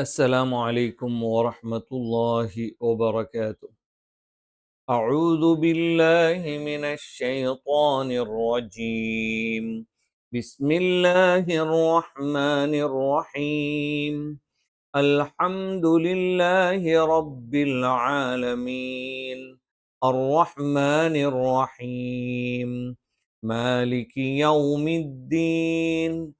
السلام عليكم ورحمة الله وبركاته. أعوذ بالله من الشيطان الرجيم. بسم الله الرحمن الرحيم. الحمد لله رب العالمين. الرحمن الرحيم. مالك يوم الدين.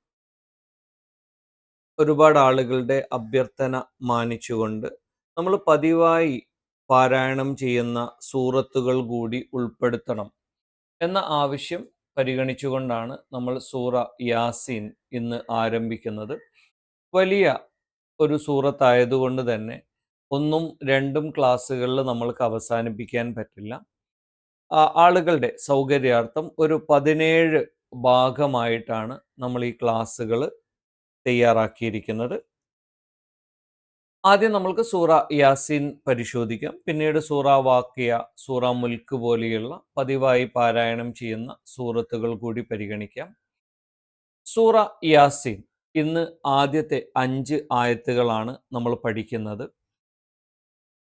ഒരുപാട് ആളുകളുടെ അഭ്യർത്ഥന മാനിച്ചുകൊണ്ട് നമ്മൾ പതിവായി പാരായണം ചെയ്യുന്ന സൂറത്തുകൾ കൂടി ഉൾപ്പെടുത്തണം എന്ന ആവശ്യം പരിഗണിച്ചുകൊണ്ടാണ് നമ്മൾ സൂറ യാസീൻ ഇന്ന് ആരംഭിക്കുന്നത്. വലിയ ഒരു സൂറത്തായതുകൊണ്ട് തന്നെ ഒന്നും രണ്ടും ക്ലാസ്സുകളിൽ നമ്മൾക്ക് അവസാനിപ്പിക്കാൻ പറ്റില്ല. ആളുകളുടെ സൗകര്യാർത്ഥം ഒരു പതിനേഴ് ഭാഗമായിട്ടാണ് നമ്മൾ ഈ ക്ലാസ്സുകൾ തയ്യാറാക്കിയിരിക്കുന്നത്. ആദ്യം നമ്മൾക്ക് സൂറ യാസിൻ പരിശോധിക്കാം. പിന്നീട് സൂറ വാക്യ സൂറ മുൽക്ക് പോലെയുള്ള പതിവായി പാരായണം ചെയ്യുന്ന സൂറത്തുകൾ കൂടി പരിഗണിക്കാം. സൂറ യാസിൻ ഇന്ന് ആദ്യത്തെ അഞ്ച് ആയത്തുകളാണ് നമ്മൾ പഠിക്കുന്നത്.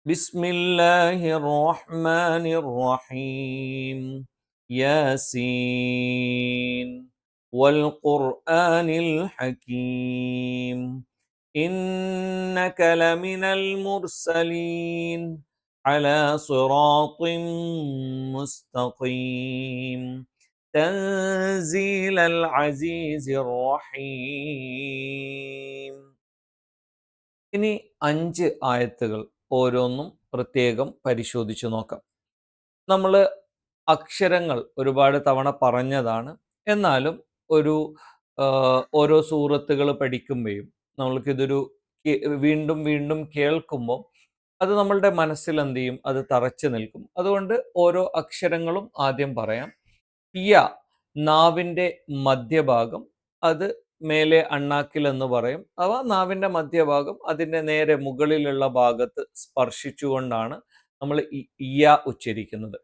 ബിസ്മില്ലാഹിർ റഹ്മാനിർ റഹീം യാസീൻ. والقرآن الحكيم إنك لمن المرسلين على صراط مستقيم تنزيل العزيز الرحيم ഇനി അഞ്ച് ആയത്തുകൾ ഓരോന്നും പ്രത്യേകം പരിശോധിച്ചു നോക്കാം നമ്മൾ അക്ഷരങ്ങൾ ഒരുപാട് തവണ പറഞ്ഞതാണ് എന്നാലും ഒരു ഓരോ സൂറത്തുകൾ പഠിക്കുമ്പോഴും നമ്മൾക്കിതൊരു വീണ്ടും വീണ്ടും കേൾക്കുമ്പോൾ അത് നമ്മളുടെ മനസ്സിൽ എന്ത് ചെയ്യും? അത് തറച്ചു നിൽക്കും. അതുകൊണ്ട് ഓരോ അക്ഷരങ്ങളും ആദ്യം പറയാം. യ നാവിന്റെ മധ്യഭാഗം അത് മേലെ അണ്ണാക്കിൽ എന്ന് പറയും. അവ നാവിന്റെ മധ്യഭാഗം അതിന്റെ നേരെ മുകളിലുള്ള ഭാഗത്ത് സ്പർശിച്ചുകൊണ്ടാണ് നമ്മൾ ഇയ ഉച്ചരിക്കുന്നത്.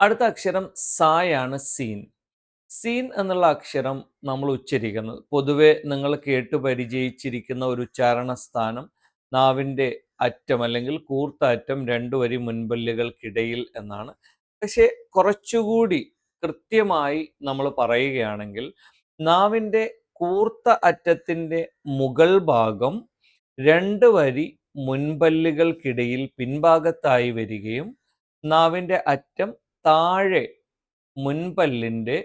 അടുത്ത അക്ഷരം സായാണ് സീൻ. സീൻ എന്നുള്ള അക്ഷരം നമ്മൾ ഉച്ചരിക്കുന്നത് പൊതുവെ നിങ്ങൾ കേട്ട് പരിചയിച്ചിരിക്കുന്ന ഒരു ഉച്ചാരണ സ്ഥാനം നാവിന്റെ അറ്റം അല്ലെങ്കിൽ കൂർത്ത അറ്റം രണ്ടു വരി മുൻപല്ലുകൾക്കിടയിൽ എന്നാണ്. പക്ഷേ കുറച്ചുകൂടി കൃത്യമായി നമ്മൾ പറയുകയാണെങ്കിൽ നാവിന്റെ കൂർത്ത അറ്റത്തിന്റെ മുകൾ ഭാഗം രണ്ട് വരി മുൻപല്ലുകൾക്കിടയിൽ പിൻഭാഗത്തായി വരികയും നാവിന്റെ അറ്റം താഴെ മുൻപല്ലിന്റെ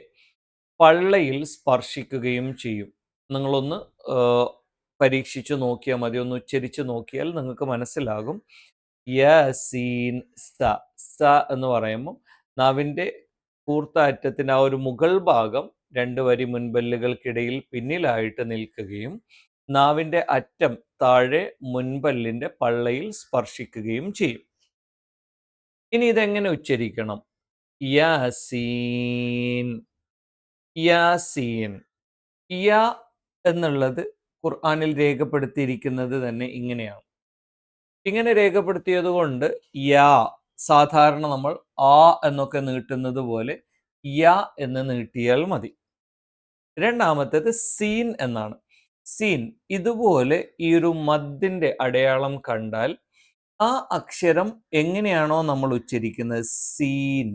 പള്ളയിൽ സ്പർശിക്കുകയും ചെയ്യും. നിങ്ങളൊന്ന് പരീക്ഷിച്ചു നോക്കിയാൽ മതി. ഒന്ന് ഉച്ചരിച്ച് നോക്കിയാൽ നിങ്ങൾക്ക് മനസ്സിലാകും. യസീൻ സ സ എന്ന് പറയുമ്പോൾ നാവിന്റെ കൂർത്ത അറ്റത്തിന്റെ ആ ഒരു മുകൾ ഭാഗം രണ്ട് വരി മുൻപല്ലുകൾക്കിടയിൽ പിന്നിലായിട്ട് നിൽക്കുകയും നാവിന്റെ അറ്റം താഴെ മുൻപല്ലിന്റെ പള്ളയിൽ സ്പർശിക്കുകയും ചെയ്യും. ഇനി ഇതെങ്ങനെ ഉച്ചരിക്കണം? യാസീൻ യാസീൻ യ എന്നുള്ളത് ഖുർആാനിൽ രേഖപ്പെടുത്തിയിരിക്കുന്നത് തന്നെ ഇങ്ങനെയാണ്. ഇങ്ങനെ രേഖപ്പെടുത്തിയത് കൊണ്ട് യാ സാധാരണ നമ്മൾ ആ എന്നൊക്കെ നീട്ടുന്നത് പോലെ യാ എന്ന് നീട്ടിയാൽ മതി. രണ്ടാമത്തേത് സീൻ എന്നാണ്. സീൻ ഇതുപോലെ ഈ ഒരു മദ്ദിന്റെ അടയാളം കണ്ടാൽ ആ അക്ഷരം എങ്ങനെയാണോ നമ്മൾ ഉച്ചരിക്കുന്നത്? സീൻ.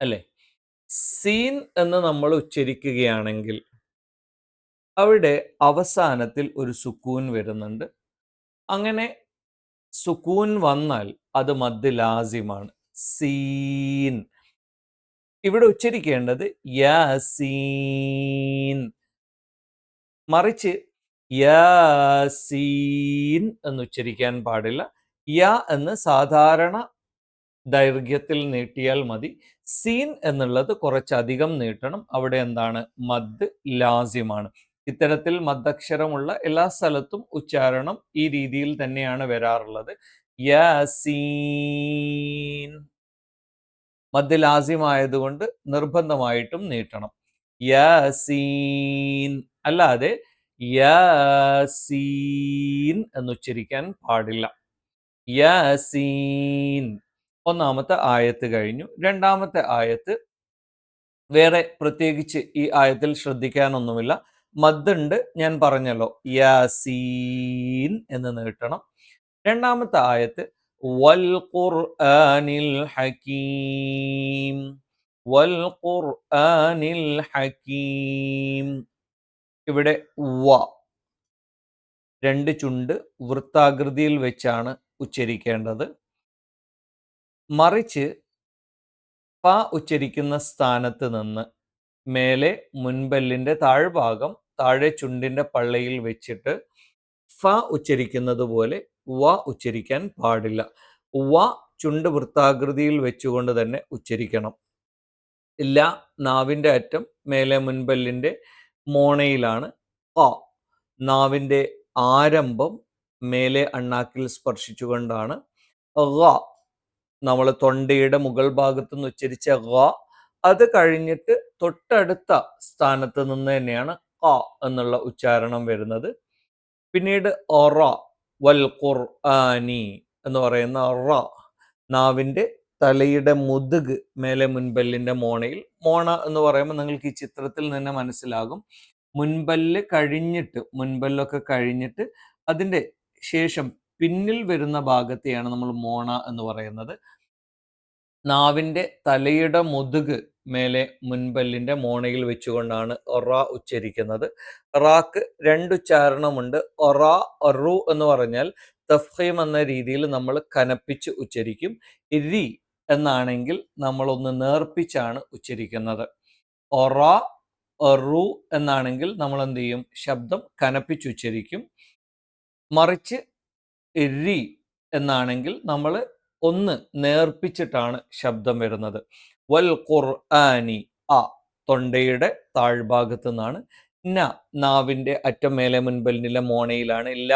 അല്ലേ? സീൻ എന്ന് നമ്മൾ ഉച്ചരിക്കുകയാണെങ്കിൽ അവിടെ അവസാനത്തിൽ ഒരു സുക്കൂൻ വരുന്നുണ്ട്. അങ്ങനെ സുക്കൂൻ വന്നാൽ അത് മദ് ലാസിമാണ്. സീൻ. ഇവിടെ ഉച്ചരിക്കേണ്ടത് യാസീൻ. മറിച്ച് യാസീൻ എന്ന് ഉച്ചരിക്കാൻ പാടില്ല. യ എന്ന് സാധാരണ ദൈർഘ്യത്തിൽ നീട്ടിയാൽ മതി. സീൻ എന്നുള്ളത് കുറച്ചധികം നീട്ടണം. അവിടെ എന്താണ്? മദ് ലാസ്യമാണ്. ഇത്തരത്തിൽ മദ്ദക്ഷരമുള്ള എല്ലാ സ്ഥലത്തും ഉച്ചാരണം ഈ രീതിയിൽ തന്നെയാണ് വരാറുള്ളത്. യാസീൻ മദ് ലാസ്യമായതുകൊണ്ട് നിർബന്ധമായിട്ടും നീട്ടണം. യാസീൻ അല്ലാതെ യാസീൻ എന്ന് ഉച്ചരിക്കാൻ പാടില്ല. യാസീൻ ഒന്നാമത്തെ ആയത്ത് കഴിഞ്ഞു. രണ്ടാമത്തെ ആയത്ത് വേറെ പ്രത്യേകിച്ച് ഈ ആയത്തിൽ ശ്രദ്ധിക്കാനൊന്നുമില്ല. മദ്ണ്ട് ഞാൻ പറഞ്ഞല്ലോ യാസീൻ എന്ന് നീട്ടണം. രണ്ടാമത്തെ ആയത്ത് വൽ ഖുർആനിൽ ഹക്കീം വൽ ഖുർആനിൽ ഹക്കീം ഇവിടെ വ രണ്ട് ചുണ്ട് വൃത്താകൃതിയിൽ വെച്ചാണ് ഉച്ചരിക്കേണ്ടത്. മറിച്ച് പ ഉച്ചരിക്കുന്ന സ്ഥാനത്ത് നിന്ന് മേലെ മുൻപല്ലിന്റെ താഴ്ഭാഗം താഴെ ചുണ്ടിന്റെ പള്ളയിൽ വെച്ചിട്ട് ഫ ഉച്ചരിക്കുന്നത് പോലെ വ ഉച്ചരിക്കാൻ പാടില്ല. വ ചുണ്ട് വൃത്താകൃതിയിൽ വെച്ചുകൊണ്ട് തന്നെ ഉച്ചരിക്കണം. ഇല്ല നാവിന്റെ അറ്റം മേലെ മുൻപല്ലിന്റെ മോണയിലാണ് അ നാവിന്റെ ആരംഭം മേലെ അണ്ണാക്കിൽ സ്പർശിച്ചുകൊണ്ടാണ് ഗ നമ്മൾ തൊണ്ടയുടെ മുകൾ ഭാഗത്ത് നിന്ന് ഉച്ചരിച്ച ഖ അത് കഴിഞ്ഞിട്ട് തൊട്ടടുത്ത സ്ഥാനത്ത് നിന്ന് തന്നെയാണ് ക എന്നുള്ള ഉച്ചാരണം വരുന്നത്. പിന്നീട് ഒറ വൽ ഖുർആനി എന്ന് പറയുന്ന റ നാവിന്റെ തലയുടെ മുതുക് മേലെ മുൻപല്ലിന്റെ മോണയിൽ. മോണ എന്ന് പറയുമ്പോൾ നിങ്ങൾക്ക് ഈ ചിത്രത്തിൽ തന്നെ മനസ്സിലാകും. മുൻപല്ല് കഴിഞ്ഞിട്ട് മുൻപല്ലൊക്കെ കഴിഞ്ഞിട്ട് അതിന്റെ ശേഷം പിന്നിൽ വരുന്ന ഭാഗത്തെയാണ് നമ്മൾ മോണ എന്ന് പറയുന്നത്. നാവിന്റെ തലയുടെ മുതുക് മേലെ മുൻപല്ലിന്റെ മോണയിൽ വെച്ചുകൊണ്ടാണ് ഒറ ഉച്ചരിക്കുന്നത്. റാക്ക് രണ്ടുച്ചാരണമുണ്ട് ഒറ ഒറു എന്ന് പറഞ്ഞാൽ തഫീം എന്ന രീതിയിൽ നമ്മൾ കനപ്പിച്ച് ഉച്ചരിക്കും. ഇരി എന്നാണെങ്കിൽ നമ്മളൊന്ന് നേർപ്പിച്ചാണ് ഉച്ചരിക്കുന്നത്. ഒറ റു എന്നാണെങ്കിൽ നമ്മൾ എന്ത് ചെയ്യും? ശബ്ദം കനപ്പിച്ചുച്ചരിക്കും മറിച്ച് രി എന്നാണെങ്കിൽ നമ്മൾ ഒന്ന് നേർപ്പിച്ചിട്ടാണ് ശബ്ദം വരുന്നത്. വൽ ഖുർആനി ആ തൊണ്ടയുടെ താഴ്ഭാഗത്തു നിന്നാണ് ന നാവിന്റെ അറ്റം മേലെ മുൻപലിനിലെ മോണയിലാണ്. ല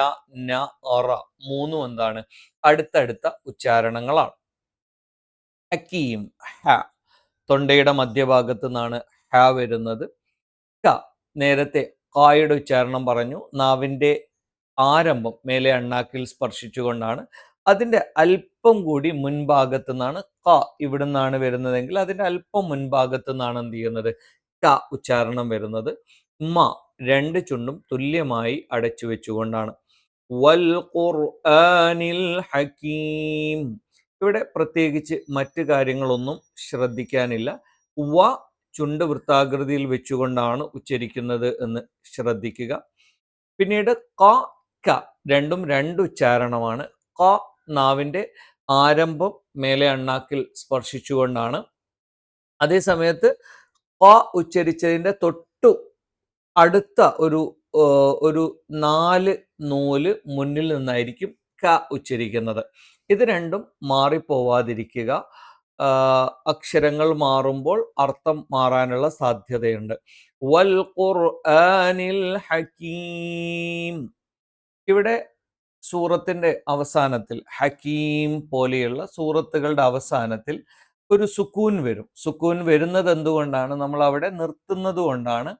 ന ഒറ മൂന്നും എന്താണ്? അടുത്തടുത്ത ഉച്ചാരണങ്ങളാണ്. ഹക്കീം ഹ തൊണ്ടയുടെ മധ്യഭാഗത്തു നിന്നാണ് ഹ വരുന്നത്. ക നേരത്തെ കായുടെ ഉച്ചാരണം പറഞ്ഞു. നാവിന്റെ ആരംഭം മേലെ അണ്ണാക്കിൽ സ്പർശിച്ചുകൊണ്ടാണ്. അതിന്റെ അല്പം കൂടി മുൻഭാഗത്തു നിന്നാണ് ക ഇവിടെ നിന്നാണ് വരുന്നതെങ്കിൽ അതിന്റെ അല്പം മുൻഭാഗത്തു നിന്നാണ് എന്ത് ചെയ്യുന്നത്? ക ഉച്ചാരണം വരുന്നത്. മ രണ്ട് ചുണ്ടും തുല്യമായി അടച്ചു വെച്ചുകൊണ്ടാണ്. വൽ ഖുർആനിൽ ഹക്കീം ഇവിടെ പ്രത്യേകിച്ച് മറ്റു കാര്യങ്ങളൊന്നും ശ്രദ്ധിക്കാനില്ല. വ ചുണ്ട് വൃത്താകൃതിയിൽ വെച്ചുകൊണ്ടാണ് ഉച്ചരിക്കുന്നത് എന്ന് ശ്രദ്ധിക്കുക. പിന്നീട് ക ക രണ്ടും രണ്ട് ഉച്ചാരണമാണ്. ക നാവിന്റെ ആരംഭം മേലെ അണ്ണാക്കിൽ സ്പർശിച്ചുകൊണ്ടാണ്. അതേസമയത്ത് ക ഉച്ചരിച്ചതിന്റെ തൊട്ടു അടുത്ത ഒരു ഒരു നാല് നൂൽ മുന്നിൽ നിന്നായിരിക്കും ക ഉച്ചരിക്കുന്നത്. ഇത് രണ്ടും മാറിപ്പോവാതിരിക്കുക. അക്ഷരങ്ങൾ മാറുമ്പോൾ അർത്ഥം മാറാനുള്ള സാധ്യതയുണ്ട്. വൽ ഖുർആനിൽ ഹക്കീം ഇവിടെ സൂറത്തിന്റെ അവസാനത്തിൽ ഹക്കീം പോലെയുള്ള സൂറത്തുകളുടെ അവസാനത്തിൽ ഒരു സുക്കൂൻ വരും. സുക്കൂൻ വരുന്നത് എന്തുകൊണ്ടാണ്? നമ്മൾ അവിടെ നിർത്തുന്നത് കൊണ്ടാണ്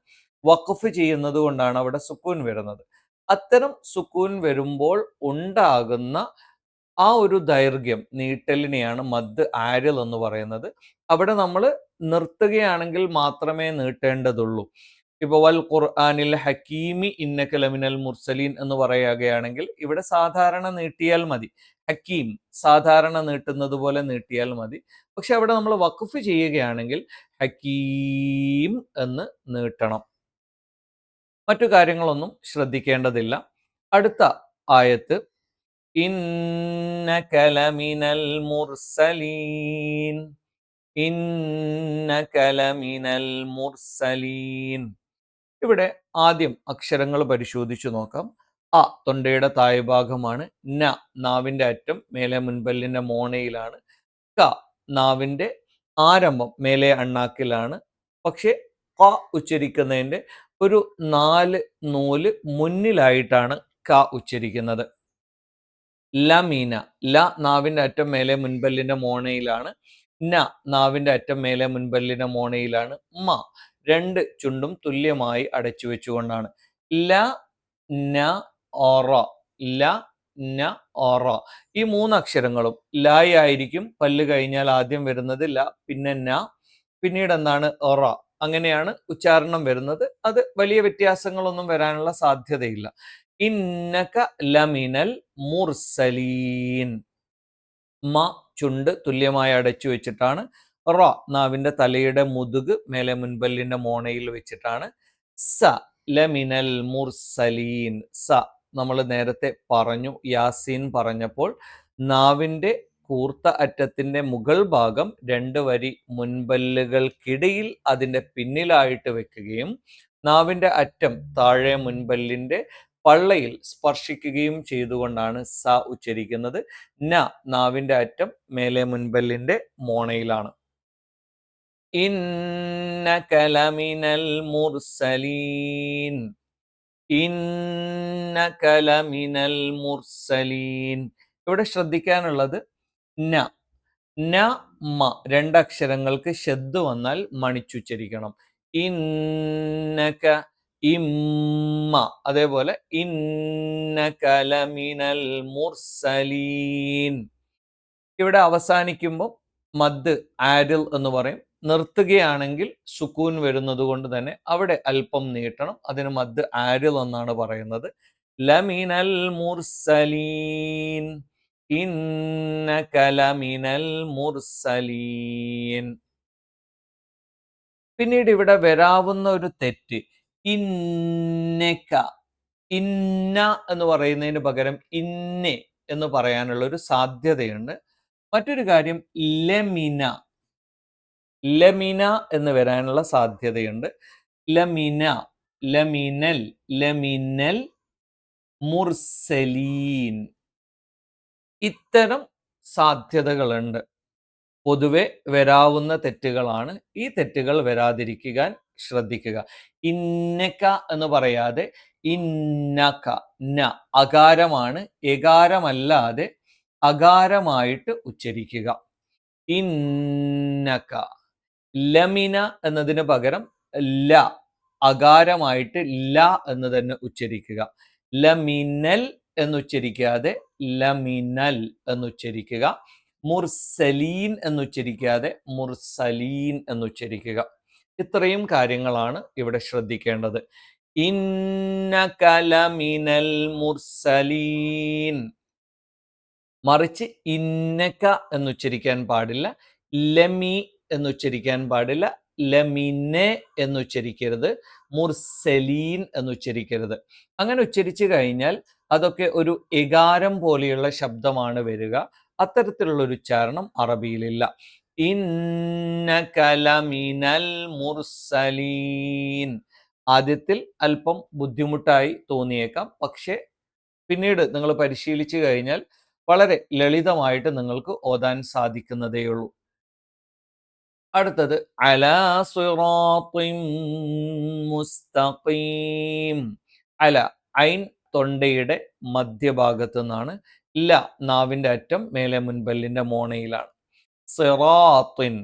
വഖഫ് ചെയ്യുന്നത് കൊണ്ടാണ് അവിടെ സുക്കൂൻ വരുന്നത്. അത്തരം സുക്കൂൻ വരുമ്പോൾ ഉണ്ടാകുന്ന ആ ഒരു ദൈർഘ്യം നീട്ടലിനെയാണ് മദ് ആരൽ എന്ന് പറയുന്നത്. അവിടെ നമ്മൾ നിർത്തുകയാണെങ്കിൽ മാത്രമേ നീട്ടേണ്ടതുള്ളൂ. ഇപ്പോൾ വൽ ഖുർആാനിൽ ഹക്കീമി ഇന്നക്കലമിനൽ മുർസലീൻ എന്ന് പറയുകയാണെങ്കിൽ ഇവിടെ സാധാരണ നീട്ടിയാൽ മതി. ഹക്കീം സാധാരണ നീട്ടുന്നത് പോലെ നീട്ടിയാൽ മതി. പക്ഷെ അവിടെ നമ്മൾ വഖഫ് ചെയ്യുകയാണെങ്കിൽ ഹക്കീം എന്ന് നീട്ടണം. മറ്റു കാര്യങ്ങളൊന്നും ശ്രദ്ധിക്കേണ്ടതില്ല. അടുത്ത ആയത്ത് ഇന്നകലമിനൽ മുർസലീൻ. ഇന്നകലമിനൽ മുർസലീൻ. ഇവിടെ ആദ്യം അക്ഷരങ്ങൾ പരിശോധിച്ചു നോക്കാം. അ തൊണ്ടയുടെ താഴ്ഭാഗമാണ് ന നാവിന്റെ അറ്റം മേലെ മുൻപല്ലിന്റെ മോണയിലാണ് ക നാവിന്റെ ആരംഭം മേലെ അണ്ണാക്കിലാണ്. പക്ഷേ ക ഉച്ചരിക്കുന്നതിന്റെ ഒരു നാല് നൂൽ മുന്നിലായിട്ടാണ് ക ഉച്ചരിക്കുന്നത്. ല മീന ല നാവിന്റെ അറ്റം മേലെ മുൻപല്ലിന്റെ മോണയിലാണ് ന നാവിന്റെ അറ്റം മേലെ മുൻപല്ലിന്റെ മോണയിലാണ് മ രണ്ട് ചുണ്ടും തുല്യമായി അടച്ചു വെച്ചുകൊണ്ടാണ്. ല ന ഓറ ല ന ഓറ ഈ മൂന്ന് അക്ഷരങ്ങളും ലായി ആയിരിക്കും. പല്ല് കഴിഞ്ഞാൽ ആദ്യം വരുന്നത് ല പിന്നെ ന പിന്നീട് എന്താണ് ഒറ അങ്ങനെയാണ് ഉച്ചാരണം വരുന്നത്. അത് വലിയ വ്യത്യാസങ്ങളൊന്നും വരാനുള്ള സാധ്യതയില്ല. ഇന്നക ലമിനൽ മുർസലീൻ. മ ചുണ്ട് തുല്യമായി അടച്ചു വെച്ചിട്ടാണ് റ നാവിന്റെ തലയുടെ മുതുക് മേലെ മുൻപല്ലിന്റെ മോണയിൽ വെച്ചിട്ടാണ്. സ ലമിനൽ മുർസലീൻ. സ നമ്മൾ നേരത്തെ പറഞ്ഞു യാസീൻ പറഞ്ഞപ്പോൾ നാവിന്റെ കൂർത്ത അറ്റത്തിന്റെ മുകൾ ഭാഗം രണ്ട് വരി മുൻപല്ലുകൾക്കിടയിൽ അതിന്റെ പിന്നിലായിട്ട് വെക്കുകയും നാവിന്റെ അറ്റം താഴെ മുൻപല്ലിന്റെ പള്ളയിൽ സ്പർശിക്കുകയും ചെയ്തുകൊണ്ടാണ് സ ഉച്ചരിക്കുന്നത്. ന നാവിന്റെ അറ്റം മേലെ മുൻപല്ലിന്റെ മോണയിലാണ്. ഇന്നകലമിനൽ മുർസലീൻ لمن മുർസലീൻ ഇവിടെ ശ്രദ്ധിക്കാനുള്ളത് ന. ന മ. രണ്ടക്ഷരങ്ങൾക്ക് ശബ്ദ വന്നാൽ മണിച്ചുച്ചരിക്കണം. ഇന്നക ഇമ്മ. അതേപോലെ ഇന്നകലമിനൽ മുർസലീൻ. ഇവിടെ അവസാനിക്കുമ്പോൾ മദ് ആരിൽ എന്ന് പറയും. നിർത്തുകയാണെങ്കിൽ സുക്കൂൻ വരുന്നത് കൊണ്ട് തന്നെ അവിടെ അല്പം നീട്ടണം. അതിന് മദ് ആരിൽ എന്നാണ് പറയുന്നത്. ലമിനൽ മുർസലീൻ. ഇന്നകലമിനൽ മുർസലീൻ. പിന്നീട് ഇവിടെ വരാവുന്ന ഒരു തെറ്റ്. ഇന്നക്ക ഇന്ന എന്ന് പറയുന്നതിന് പകരം ഇന്നെ എന്ന് പറയാനുള്ള ഒരു സാധ്യതയുണ്ട്. മറ്റൊരു കാര്യം ലമിന. ലമിന എന്ന് വരാനുള്ള സാധ്യതയുണ്ട്. ലമിന ലമിനൽ ലമിനൽ മുർസലീൻ. ഇത്തരം സാധ്യതകളുണ്ട്. പൊതുവെ വരാവുന്ന തെറ്റുകളാണ്. ഈ തെറ്റുകൾ വരാതിരിക്കാൻ ശ്രദ്ധിക്കുക. ഇന്നക്ക എന്ന് പറയാതെ ഇന്നക ന അകാരമാണ്. എകാരമല്ലാതെ അകാരമായിട്ട് ഉച്ചരിക്കുക. ഇന്നക ലമിന എന്നതിന് പകരം ല അകാരമായിട്ട് ല എന്ന് തന്നെ ഉച്ചരിക്കുക. ലമിനൽ എന്നുച്ചരിക്കാതെ ലമിനൽ എന്നുച്ചരിക്കുക. മുർസലീൻ എന്നുച്ചരിക്കാതെ മുർസലീൻ എന്നുച്ചരിക്കുക. ഇത്രയും കാര്യങ്ങളാണ് ഇവിടെ ശ്രദ്ധിക്കേണ്ടത്. ഇന്നകലമിനൽ മുർസലീൻ. മറിച്ച് ഇന്നക എന്നുച്ചരിക്കാൻ പാടില്ല. ലമി എന്നുച്ചരിക്കാൻ പാടില്ല. ലമിനെ എന്നുച്ചരിക്കരുത് മുർസലീൻ എന്നുച്ചരിക്കരുത് അങ്ങനെ ഉച്ചരിച്ചു കഴിഞ്ഞാൽ അതൊക്കെ ഒരു എകാരം പോലെയുള്ള ശബ്ദമാണ് വരിക. അത്തരത്തിലുള്ള ഒരു ഉച്ചാരണം അറബിയിലില്ല. ഇന്നകലമിനൽ മുർസലീൻ. ആദ്യത്തിൽ അല്പം ബുദ്ധിമുട്ടായി തോന്നിയേക്കാം. പക്ഷേ പിന്നീട് നിങ്ങൾ പരിശീലിച്ചു കഴിഞ്ഞാൽ വളരെ ലളിതമായിട്ട് നിങ്ങൾക്ക് ഓതാൻ സാധിക്കുന്നതേയുള്ളൂ. അടുത്തത് അലാ മുസ്തഖീം. അല ഐൻ തൊണ്ടയുടെ മധ്യഭാഗത്തു നിന്നാണ് ഇല്ല നാവിന്റെ അറ്റം മേലെ മുൻപല്ലിന്റെ മോണയിലാണ്. സിറാത്തിൻ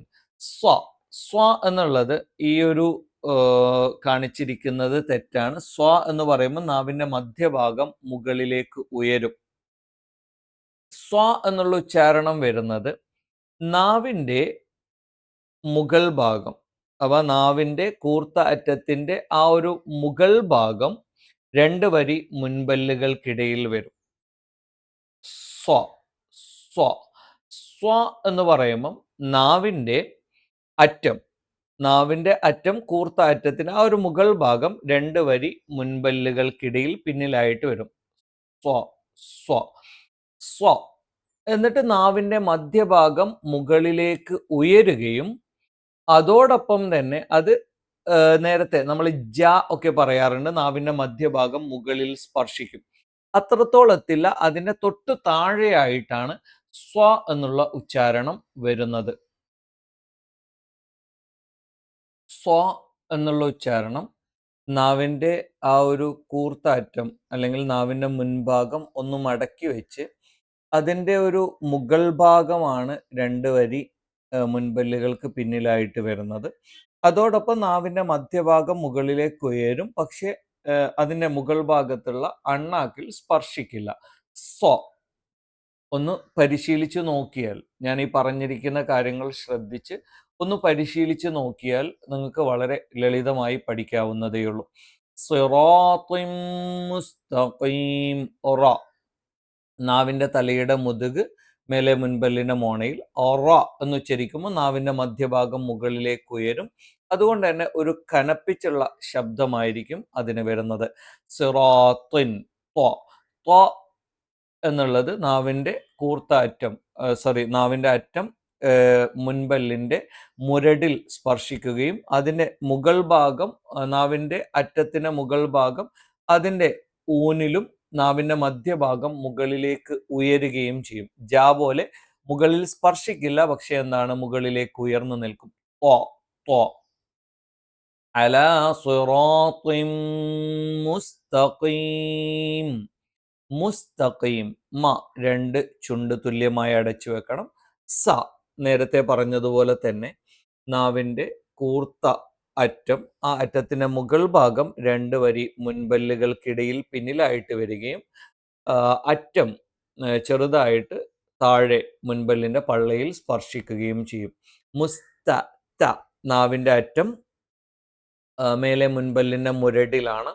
സ്വ സ്വ എന്നുള്ളത് ഈ ഒരു കാണിച്ചിരിക്കുന്നത് തെറ്റാണ്. സ്വ എന്ന് പറയുമ്പോൾ നാവിന്റെ മധ്യഭാഗം മുകളിലേക്ക് ഉയരും. സ്വ എന്നുള്ള ഉച്ചാരണം വരുന്നത് നാവിന്റെ മുകൾ ഭാഗം. അവ നാവിന്റെ കൂർത്ത അറ്റത്തിന്റെ ആ ഒരു മുകൾ ഭാഗം രണ്ട് വരി മുൻപല്ലുകൾക്കിടയിൽ വരും. സ്വ സ്വ. സ്വ എന്ന് പറയുമ്പം നാവിന്റെ അറ്റം. നാവിന്റെ അറ്റം കൂർത്ത അറ്റത്തിന് ആ ഒരു മുകൾ ഭാഗം രണ്ട് വരി മുൻപല്ലുകൾക്കിടയിൽ പിന്നിലായിട്ട് വരും. സ്വ സ്വ. സ്വ. എന്നിട്ട് നാവിന്റെ മധ്യഭാഗം മുകളിലേക്ക് ഉയരുകയും അതോടൊപ്പം തന്നെ അത് നേരത്തെ നമ്മൾ ജ ഒക്കെ പറയാറുണ്ട് നാവിന്റെ മധ്യഭാഗം മുകളിൽ സ്പർശിക്കും. അത്രത്തോളം എത്തില്ല അതിന്റെ തൊട്ടു താഴെയായിട്ടാണ് സ്വ എന്നുള്ള ഉച്ചാരണം വരുന്നത്. സ്വ എന്നുള്ള ഉച്ചാരണം നാവിന്റെ ആ ഒരു കൂർത്താറ്റം അല്ലെങ്കിൽ നാവിന്റെ മുൻഭാഗം ഒന്ന് മടക്കി വെച്ച് അതിന്റെ ഒരു മുകൾ ഭാഗമാണ് രണ്ട് വരി മുൻപല്ലുകൾക്ക് പിന്നിലായിട്ട് വരുന്നത്. അതോടൊപ്പം നാവിന്റെ മധ്യഭാഗം മുകളിലേക്ക് ഉയരും. പക്ഷേ അതിന്റെ മുകൾ ഭാഗത്തുള്ള അണ്ണാക്കിൽ സ്പർശിക്കില്ല. സോ ഒന്ന് പരിശീലിച്ച് നോക്കിയാൽ ഞാൻ ഈ പറഞ്ഞിരിക്കുന്ന കാര്യങ്ങൾ ശ്രദ്ധിച്ച് ഒന്ന് പരിശീലിച്ച് നോക്കിയാൽ നിങ്ങൾക്ക് വളരെ ലളിതമായി പഠിക്കാവുന്നതേയുള്ളൂ മുസ്തഖീം. നാവിന്റെ തലയുടെ മുതുക് മേലെ മുൻപല്ലിന്റെ മോണയിൽ ഒറ എന്ന് ഉച്ചരിക്കുമ്പോൾ നാവിന്റെ മധ്യഭാഗം മുകളിലേക്ക് ഉയരും. അതുകൊണ്ട് തന്നെ ഒരു കനപ്പിച്ചുള്ള ശബ്ദമായിരിക്കും അതിന് വരുന്നത്. സിറാത്തിൻ എന്നുള്ളത് നാവിന്റെ കൂർത്ത അറ്റം സോറി നാവിന്റെ അറ്റം മുൻപല്ലിന്റെ മുരടിൽ സ്പർശിക്കുകയും അതിന്റെ മുകൾ ഭാഗം നാവിന്റെ അറ്റത്തിന്റെ മുകൾ ഭാഗം അതിന്റെ ഊനിലും നാവിന്റെ മധ്യഭാഗം മുകളിലേക്ക് ഉയരുകയും ചെയ്യും. ജാ പോലെ മുകളിൽ സ്പർശിക്കില്ല പക്ഷെ എന്താണ്? മുകളിലേക്ക് ഉയർന്നു നിൽക്കും. ഓ ഓ അല മുസ്തഖീം. മുസ്തഖീം. മ രണ്ട് ചുണ്ട് തുല്യമായി അടച്ചു വെക്കണം. സ നേരത്തെ പറഞ്ഞതുപോലെ തന്നെ നാവിന്റെ കൂർത്ത അറ്റം ആ അറ്റത്തിന്റെ മുകൾ ഭാഗം രണ്ട് വരി മുൻപല്ലുകൾക്കിടയിൽ പിന്നിലായിട്ട് വരികയും അറ്റം ചെറുതായിട്ട് താഴെ മുൻപല്ലിന്റെ പള്ളയിൽ സ്പർശിക്കുകയും ചെയ്യും. മുസ്ത ത നാവിന്റെ അറ്റം മേലെ മുൻപല്ലിന്റെ മുരടിലാണ്.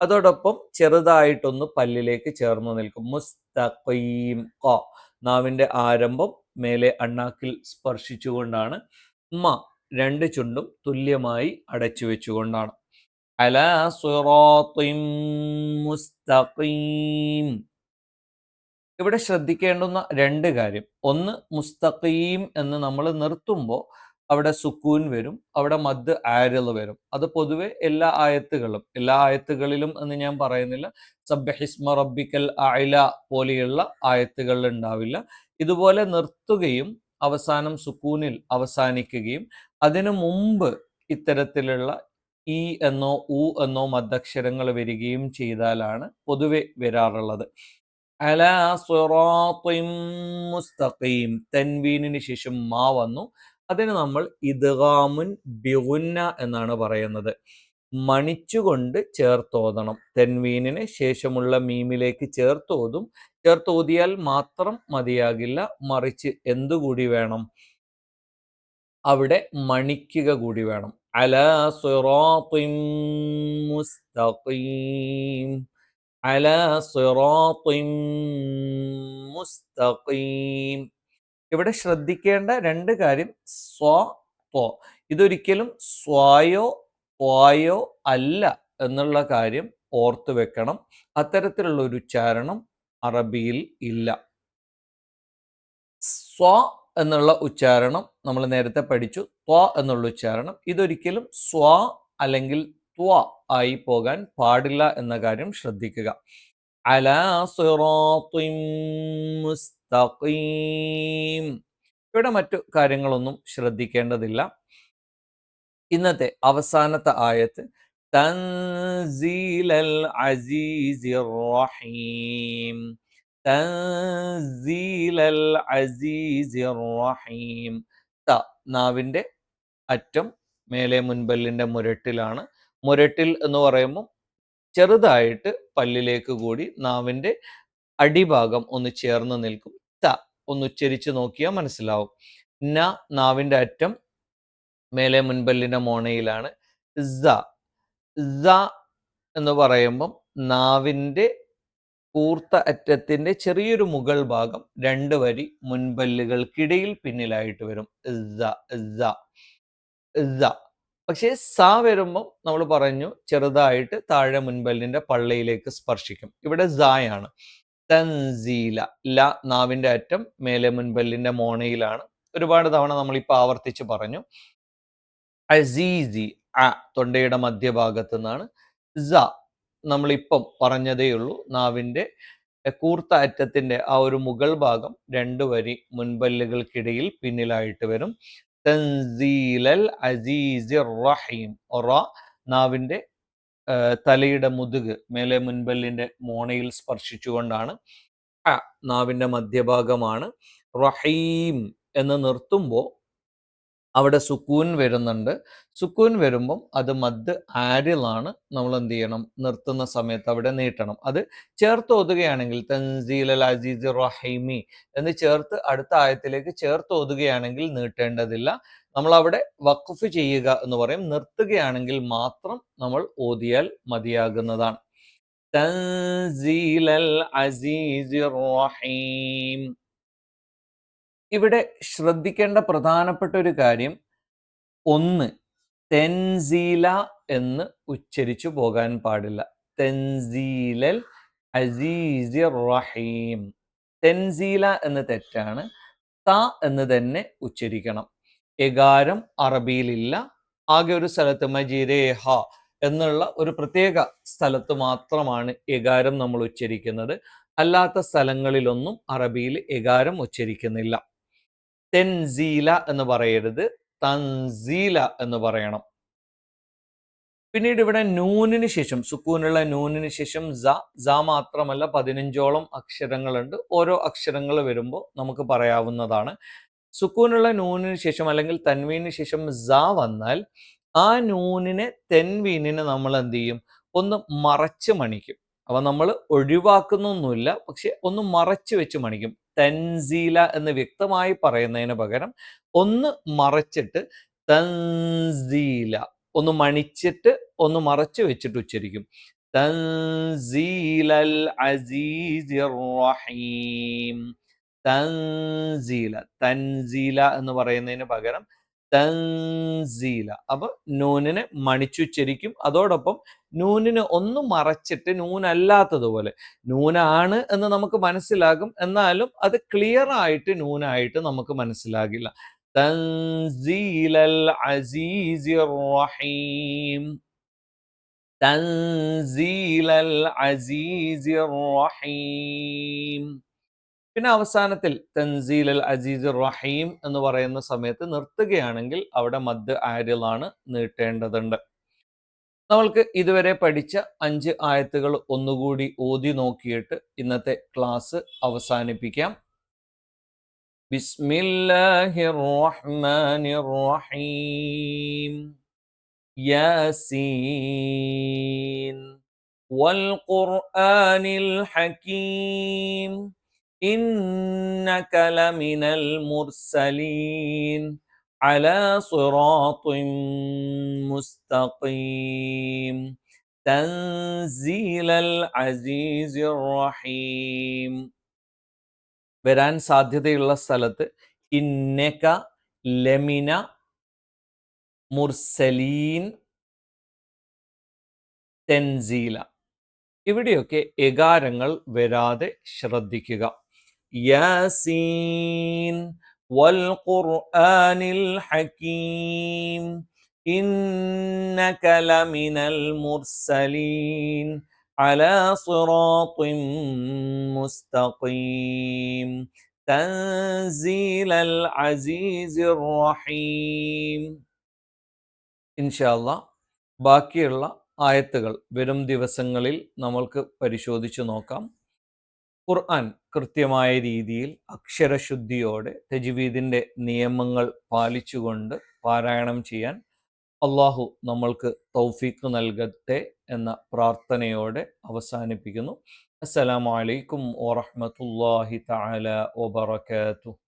അതോടൊപ്പം ചെറുതായിട്ടൊന്ന് പല്ലിലേക്ക് ചേർന്ന് നിൽക്കും. മുസ്തഖീം ക നാവിന്റെ ആരംഭം മേലെ അണ്ണാക്കിൽ സ്പർശിച്ചുകൊണ്ടാണ്. മ രണ്ട് ചുണ്ടും തുല്യമായി അടച്ചു വെച്ചുകൊണ്ടാണ്. അല മുസ്തഖീം. ഇവിടെ ശ്രദ്ധിക്കേണ്ടുന്ന രണ്ട് കാര്യം. ഒന്ന് മുസ്തഖീം എന്ന് നമ്മൾ നിർത്തുമ്പോൾ അവിടെ സുക്കൂൻ വരും അവിടെ മദ് ആരൽ വരും. അത് പൊതുവെ എല്ലാ ആയത്തുകളും എല്ലാ ആയത്തുകളിലും എന്ന് ഞാൻ പറയുന്നില്ല. സബ്ബഹിസ്മ റബ്ബിക്കൽ അയില പോലെയുള്ള ആയത്തുകൾ ഉണ്ടാവില്ല. ഇതുപോലെ നിർത്തുകയും അവസാനം സുക്കൂനിൽ അവസാനിക്കുകയും അതിനു മുമ്പ് ഇത്തരത്തിലുള്ള ഇ എന്നോ ഉ എന്നോ മദ്ദക്ഷരങ്ങൾ വരികയും ചെയ്താലാണ് പൊതുവെ വരാറുള്ളത്. അല മുസ്തഖീം. തൻവീനിന് ശേഷം മാ വന്നു. അതിന് നമ്മൾ ഇദ്ഗാമുൻ ബിഗുന്ന എന്നാണ് പറയുന്നത്. മണിച്ചുകൊണ്ട് ചേർത്തോതണം. തെൻവീനിന് ശേഷമുള്ള മീമിലേക്ക് ചേർത്തോതും. ചേർത്തോതിയാൽ മാത്രം മതിയാകില്ല. മറിച്ച് എന്തുകൂടി വേണം? അവിടെ മണിക്കുക കൂടി വേണം. അല മുസ്തഖീം. അല മുസ്തഖീം. ഇവിടെ ശ്രദ്ധിക്കേണ്ട രണ്ട് കാര്യം. സ്വ ഇതൊരിക്കലും സ്വായോ ത്വായോ അല്ല എന്നുള്ള കാര്യം ഓർത്തു വെക്കണം. അത്തരത്തിലുള്ള ഒരു ഉച്ചാരണം അറബിയിൽ ഇല്ല. സ്വ എന്നുള്ള ഉച്ചാരണം നമ്മൾ നേരത്തെ പഠിച്ചു. ത്വ എന്നുള്ള ഉച്ചാരണം ഇതൊരിക്കലും സ്വ അല്ലെങ്കിൽ ത്വ ആയി പോകാൻ പാടില്ല എന്ന കാര്യം ശ്രദ്ധിക്കുക. ഇവിടെ മറ്റു കാര്യങ്ങളൊന്നും ശ്രദ്ധിക്കേണ്ടതില്ല. ഇന്നത്തെ അവസാനത്തെ ആയത്ത് തൻസീലൽ അസീസി റഹീം തൻസീലൽ അസീസി റഹീം. ത നാവിന്റെ അറ്റം മേലെ മുൻപല്ലിന്റെ മുരട്ടിലാണ്. മുരട്ടിൽ എന്ന് പറയുമ്പോൾ ചെറുതായിട്ട് പല്ലിലേക്ക് കൂടി നാവിന്റെ അടിഭാഗം ഒന്ന് ചേർന്ന് നിൽക്കും. ത ഒന്ന് ഉച്ചരിച്ച് നോക്കിയാൽ മനസ്സിലാവും. ന നാവിന്റെ അറ്റം മേലെ മുൻപല്ലിന്റെ മോണയിലാണ് സ. എന്ന് പറയുമ്പം നാവിന്റെ കൂർത്ത അറ്റത്തിന്റെ ചെറിയൊരു മുകൾ ഭാഗം രണ്ട് വരി മുൻപല്ലുകൾക്കിടയിൽ പിന്നിലായിട്ട് വരും. പക്ഷേ സ വരുമ്പം നമ്മൾ പറഞ്ഞു ചെറുതായിട്ട് താഴെ മുൻപല്ലിന്റെ പള്ളയിലേക്ക് സ്പർശിക്കും. ഇവിടെ സായാണ് തൻസീല ല നാവിന്റെ അറ്റം മേലെ മുൻപല്ലിന്റെ മോണയിലാണ്. ഒരുപാട് തവണ നമ്മൾ ഇപ്പോൾ ആവർത്തിച്ച് പറഞ്ഞു. അസീസി അ തൊണ്ടയുടെ മധ്യഭാഗത്തു നിന്നാണ് സ നമ്മളിപ്പം പറഞ്ഞതേയുള്ളൂ നാവിന്റെ കൂർത്ത അറ്റത്തിന്റെ ആ ഒരു മുകൾ ഭാഗം രണ്ട് വരി മുൻപല്ലുകൾക്കിടയിൽ പിന്നിലായിട്ട് വരും. തൻസീലൽ അസീസിർ റഹീം റ നാവിന്റെ തലയുടെ മുതുക് മേലെ മുൻപല്ലിന്റെ മോണയിൽ സ്പർശിച്ചുകൊണ്ടാണ്. നാവിന്റെ മധ്യഭാഗമാണ്. റഹീം എന്ന് നിർത്തുമ്പോൾ അവിടെ സുക്കൂൻ വരുന്നുണ്ട്. സുക്കൂൻ വരുമ്പം അത് മദ് ആരിലാണ് നമ്മൾ എന്ത് ചെയ്യണം നിർത്തുന്ന സമയത്ത് അവിടെ നീട്ടണം. അത് ചേർത്ത് ഓതുകയാണെങ്കിൽ തൻസീൽ അൽ അസീസ് റഹീമി എന്ന് ചേർത്ത് അടുത്ത ആയത്തിലേക്ക് ചേർത്ത് ഓതുകയാണെങ്കിൽ നീട്ടേണ്ടതില്ല. നമ്മൾ അവിടെ വഖഫ് ചെയ്യുക എന്ന് പറയും. നിർത്തുകയാണെങ്കിൽ മാത്രം നമ്മൾ ഓതിയാൽ മതിയാകുന്നതാണ്. തൻസീൽ അൽ അസീസ് റഹീം. ഇവിടെ ശ്രദ്ധിക്കേണ്ട പ്രധാനപ്പെട്ട ഒരു കാര്യം ഒന്ന് തെൻസീല എന്ന് ഉച്ചരിച്ചു പോകാൻ പാടില്ല. തെൻസീലൽ അസീസ് റഹീം തെൻസീല എന്ന് തെറ്റാണ്. ത എന്ന് തന്നെ ഉച്ചരിക്കണം. എകാരം അറബിയിലില്ല. ആകെ ഒരു സ്ഥലത്ത് മജിരേഹ എന്നുള്ള ഒരു പ്രത്യേക സ്ഥലത്ത് മാത്രമാണ് എകാരം നമ്മൾ ഉച്ചരിക്കുന്നത്. അല്ലാത്ത സ്ഥലങ്ങളിലൊന്നും അറബിയിൽ എകാരം ഉച്ചരിക്കുന്നില്ല. തെൻസീല എന്ന് പറയരുത്. തൻസീല എന്ന് പറയണം. പിന്നീട് ഇവിടെ നൂനിന് ശേഷം സുക്കൂനുള്ള നൂനിന് ശേഷം ജ ജ മാത്രമല്ല പതിനഞ്ചോളം അക്ഷരങ്ങളുണ്ട്. ഓരോ അക്ഷരങ്ങൾ വരുമ്പോൾ നമുക്ക് പറയാവുന്നതാണ്. സുക്കൂനുള്ള നൂനിന് ശേഷം അല്ലെങ്കിൽ തൻവീനു ശേഷം ജ വന്നാൽ ആ നൂനിനെ തെൻവീനിനെ നമ്മൾ എന്ത് ചെയ്യും? ഒന്ന് മറച്ച് മണിക്കും. അവ നമ്മൾ ഒഴിവാക്കുന്നൊന്നുമില്ല പക്ഷെ ഒന്ന് മറച്ചു വെച്ച് മണിക്കും. തൻസീല എന്ന് വ്യക്തമായി പറയുന്നതിന് പകരം ഒന്ന് മറച്ചിട്ട് തൻസീല ഒന്ന് മണിച്ചിട്ട് ഒന്ന് മറച്ചു വെച്ചിട്ട് ഉച്ചരിക്കും. തൻസീലൽ അസീസിർ റഹീം. തൻസീല തൻസീല എന്ന് പറയുന്നതിന് പകരം തൻസീല. അപ്പൊ നൂനിനെ മണിച്ചുച്ചരിക്കും. അതോടൊപ്പം നൂനിന് ഒന്ന് മറച്ചിട്ട് നൂനല്ലാത്തതുപോലെ നൂനാണ് എന്ന് നമുക്ക് മനസ്സിലാകും. എന്നാലും അത് ക്ലിയർ ആയിട്ട് നൂനായിട്ട് നമുക്ക് മനസ്സിലാകില്ല. തൻസീലൽ അസീസി റഹീം. തൻസീലൽ അസീസി റഹീം. പിന്നെ അവസാനത്തിൽ തൻസീൽ അൽ അസീസ് റഹീം എന്ന് പറയുന്ന സമയത്ത് നിർത്തുകയാണെങ്കിൽ അവിടെ മദ് ആരിലാണ് നീട്ടേണ്ടതുണ്ട്. നമ്മൾക്ക് ഇതുവരെ പഠിച്ച അഞ്ച് ആയത്തുകൾ ഒന്നുകൂടി ഓതി നോക്കിയിട്ട് ഇന്നത്തെ ക്ലാസ് അവസാനിപ്പിക്കാം. ബിസ്മില്ലാഹിർ റഹ്മാനിർ റഹീം യാസീൻ. വൽ ഖുർആനിൽ ഹകീം إنك لمن المرسلين على صراط مستقيم تنزيل العزيز الرحيم വരാൻ സാധ്യതയുള്ള സ്ഥലത്ത് ഇന്നക ലമിന മുർസലീൻ തെൻസീല ഇവിടെയൊക്കെ എകാരങ്ങൾ വരാതെ ശ്രദ്ധിക്കുക ياسين والقرآن الحكيم إنك لمن المرسلين على صراط مستقيم تنزيل العزيز الرحيم إن شاء الله ബാക്കിയുള്ള ആയത്തുകൾ വരും ദിവസങ്ങളിൽ നമ്മൾക്ക് പരിശോധിച്ചു നോക്കാം ഖുർആൻ കൃത്യമായ രീതിയിൽ അക്ഷരശുദ്ധിയോടെ തജ്വീദിന്റെ നിയമങ്ങൾ പാലിച്ചുകൊണ്ട് പാരായണം ചെയ്യാൻ അള്ളാഹു നമ്മൾക്ക് തൗഫീഖ് നൽകട്ടെ എന്ന പ്രാർത്ഥനയോടെ അവസാനിപ്പിക്കുന്നു. അസ്സലാമലൈക്കും വാഹമത്തല്ലാഹി തആല വബറകാതുഹു.